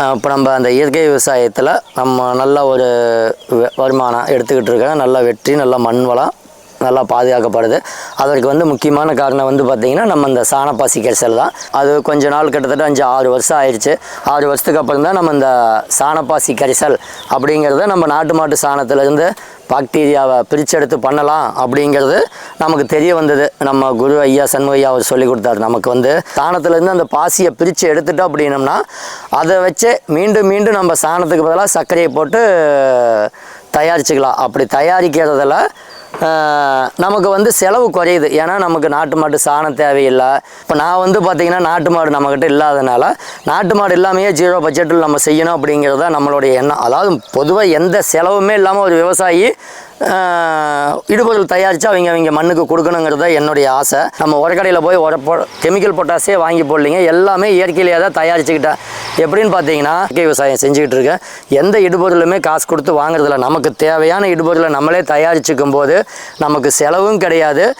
இப்போ நம்ம அந்த இயற்கை விவசாயத்தில் நம்ம நல்ல ஒரு வ- வருமானம் எடுத்துக்கிட்டு இருக்கேன் நல்ல வெற்றி நல்ல மண் வளம் நல்லா பாதுகாக்கப்படுது. அதற்கு வந்து முக்கியமான காரணம் வந்து பார்த்திங்கன்னா நம்ம இந்த சாணப்பாசி கரிசல் தான். அது கொஞ்ச நாள் கிட்டத்தட்ட அஞ்சு ஆறு வருஷம் ஆயிடுச்சு. ஆறு வருஷத்துக்கு அப்புறம் தான் நம்ம இந்த சாணப்பாசி கரிசல் அப்படிங்கிறத நம்ம நாட்டு மாட்டு சாணத்திலேருந்து பாக்டீரியாவை பிரிச்செடுத்து பண்ணலாம் அப்படிங்கிறது நமக்கு தெரிய வந்தது. நம்ம குரு ஐயா சண்முகையா அவர் சொல்லி கொடுத்தாரு. நமக்கு வந்து சாணத்துலேருந்து அந்த பாசியை பிரித்து எடுத்துட்டோம் அப்படின்னம்னா அதை வச்சு மீண்டும் மீண்டும் நம்ம சாணத்துக்கு பதிலாக சர்க்கரையை போட்டு தயாரிச்சுக்கலாம். அப்படி தயாரிக்கிறதுல நமக்கு வந்து செலவு குறையுது. ஏன்னா நமக்கு நாட்டு மாட்டு சாணம் தேவையில்லை. இப்போ நான் வந்து பார்த்திங்கன்னா நாட்டு மாடு நம்மக்கிட்ட இல்லாதனால நாட்டு மாடு இல்லாமையே ஜீரோ பட்ஜெட்டில் நம்ம செய்யணும் அப்படிங்கிறது தான் நம்மளுடைய எண்ணம். அதாவது பொதுவாக எந்த செலவுமே இல்லாமல் ஒரு விவசாயி இடுபொருள் தயாரித்து அவங்க அவங்க மண்ணுக்கு கொடுக்கணுங்கிறது தான் என்னுடைய ஆசை. நம்ம உரக்கடையில் போய் உர கெமிக்கல் பொட்டாசே வாங்கி போடலிங்க. எல்லாமே இயற்கையிலேயே தான் தயாரிச்சுக்கிட்டேன் எப்படின்னு பார்த்தீங்கன்னா இயற்கை விவசாயம் செஞ்சுக்கிட்டு இருக்கேன் எந்த இடுபொருளுமே காசு கொடுத்து வாங்குறதில்ல. நமக்கு தேவையான இடுபொருளை நம்மளே தயாரிச்சுக்கும் போது நமக்கு செலவும் கிடையாது.